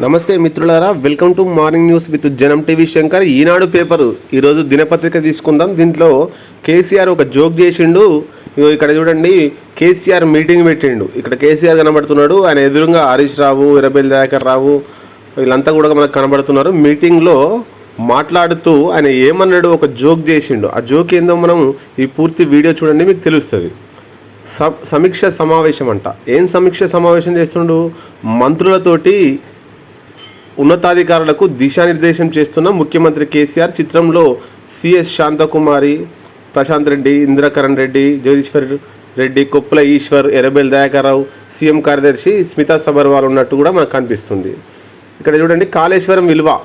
నమస్తే మిత్రులారా welcome to morning news with Janam TV Shankar. Eenadu paper ఈరోజు దినపత్రిక తీసుకుందాం. దీంట్లో కేసీఆర్ ఒక జోక్ చేసిండు. ఇక్కడ చూడండి కేసీఆర్ మీటింగ్ పెట్టిండు. ఇక్కడ కేసీఆర్ కనబడుతున్నాడు. ఆయన ఎదురుగా హరీష్ రావు ఇరబెల్ దయాకర్ రావు వీళ్ళంతా కూడా మనకు కనబడుతున్నారు. మీటింగ్లో మాట్లాడుతూ ఆయన ఏమన్నాడు ఒక జోక్ చేసిండు. ఆ జోక్ ఏందో మనం ఈ పూర్తి వీడియో చూడండి మీకు తెలుస్తుంది. స- సమీక్ష సమావేశం అంట. ఏం సమీక్ష సమావేశం చేస్తుండు? మంత్రులతోటి ఉన్నతాధికారులకు దిశానిర్దేశం చేస్తున్న ముఖ్యమంత్రి కేసీఆర్ చిత్రంలో సిఎస్ శాంతకుమారి ప్రశాంత్ రెడ్డి ఇంద్రకరణ్ రెడ్డి జగదీశ్వర్ రెడ్డి కొప్పుల ఈశ్వర్ ఎర్రబెల్ దయాకర్రావు సీఎం కార్యదర్శి స్మితా సబర్వాల్ ఉన్నట్టు కూడా మనకు కనిపిస్తుంది. ఇక్కడ చూడండి కాళేశ్వరం విలువ.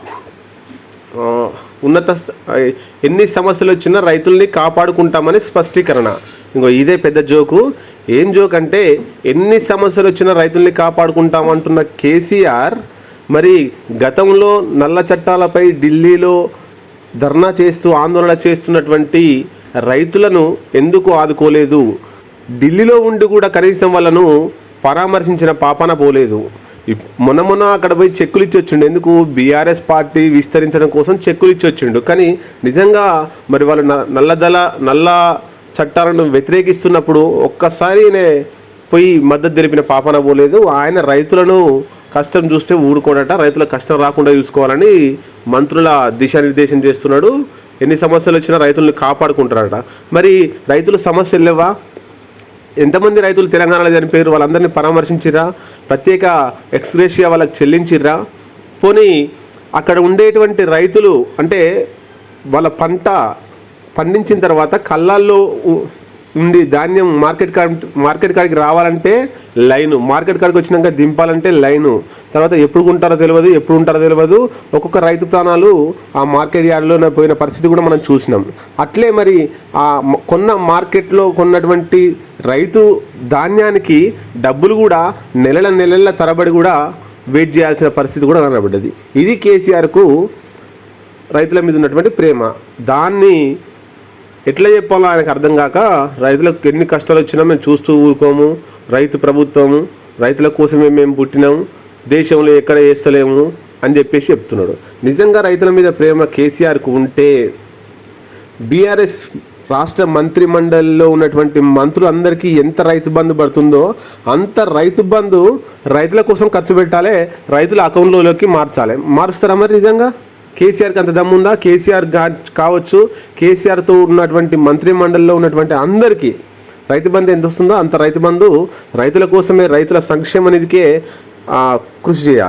ఉన్నత స్థ- ఎన్ని సమస్యలు వచ్చినా రైతుల్ని కాపాడుకుంటామని స్పష్టీకరణ. ఇంకో ఇదే పెద్ద జోకు. ఏం జోక్ అంటే ఎన్ని సమస్యలు వచ్చినా రైతుల్ని కాపాడుకుంటామంటున్న కేసీఆర్ మరి గతంలో నల్ల చట్టాలపై ఢిల్లీలో ధర్నా చేస్తూ ఆందోళన చేస్తున్నటువంటి రైతులను ఎందుకు ఆదుకోలేదు? ఢిల్లీలో ఉండి కూడా కనీసం వాళ్ళను పరామర్శించిన పాపాన పోలేదు. మొన్న మొన్న అక్కడ పోయి చెక్కులు ఇచ్చి వచ్చిండు. ఎందుకు? బీఆర్ఎస్ పార్టీ విస్తరించడం కోసం చెక్కులు ఇచ్చి వచ్చిండు. కానీ నిజంగా మరి వాళ్ళు న- నల్లదల నల్ల చట్టాలను వ్యతిరేకిస్తున్నప్పుడు ఒక్కసారినే పోయి మద్దతు తెలిపిన పాపన పోలేదు. ఆయన రైతులను కష్టం చూస్తే ఊరుకోడట రైతుల కష్టం రాకుండా చూసుకోవాలని మంత్రుల దిశానిర్దేశం చేస్తున్నాడు. ఎన్ని సమస్యలు వచ్చినా రైతులను కాపాడుకుంటారట మరి రైతుల సమస్యలు లేవా? ఎంతమంది రైతులు తెలంగాణలో చనిపోయారు? వాళ్ళందరినీ పరామర్శించిర్రా? ప్రత్యేక ఎక్స్గ్రేషియా వాళ్ళకి చెల్లించిర్రా? పోనీ అక్కడ ఉండేటువంటి రైతులు అంటే వాళ్ళ పంట పండించిన తర్వాత కళ్ళాల్లో ఉంది ధాన్యం మార్కెట్ కాడ మార్కెట్ కాడికి రావాలంటే లైను. మార్కెట్ కాడికి వచ్చినాక దింపాలంటే లైను. తర్వాత ఎప్పుడు కొంటారో తెలియదు ఎప్పుడు ఉంటారో తెలియదు ఒక్కొక్క రైతు ప్రాణాలు ఆ మార్కెట్ యార్డ్లో పోయిన పరిస్థితి కూడా మనం చూసినాం. అట్లే మరి ఆ కొన్న మార్కెట్లో కొన్నటువంటి రైతు ధాన్యానికి డబ్బులు కూడా నెలల నెలల తరబడి కూడా వెయిట్ చేయాల్సిన పరిస్థితి కూడా కనబడ్డది. ఇది కేసీఆర్కు రైతుల మీద ఉన్నటువంటి ప్రేమ. దాన్ని ఎట్లా చెప్పాలో ఆయనకు అర్థం కాక రైతులకు ఎన్ని కష్టాలు వచ్చినా మేము చూస్తూ ఊరుకోము. రైతు ప్రభుత్వము రైతుల కోసమే మేము పుట్టినాము. దేశంలో ఎక్కడ వేస్తలేము అని చెప్పేసి చెప్తున్నాడు. నిజంగా రైతుల మీద ప్రేమ కేసీఆర్కు ఉంటే బీఆర్ఎస్ రాష్ట్ర మంత్రి మండలిలో ఉన్నటువంటి మంత్రులందరికీ ఎంత రైతు బంధు పడుతుందో అంత రైతు బంధు రైతుల కోసం ఖర్చు పెట్టాలి రైతుల అకౌంట్లోకి మార్చాలి. మారుస్తారా మరి నిజంగా? కేసీఆర్కి అంత దమ్ముందా కేసీఆర్ కావచ్చు. కేసీఆర్తో ఉన్నటువంటి మంత్రి మండలిలో ఉన్నటువంటి అందరికీ రైతు బంధు ఎంత వస్తుందో అంత రైతు బంధు రైతుల కోసమే రైతుల సంక్షేమ నిధికే ఆ, కృషి చేయాలి.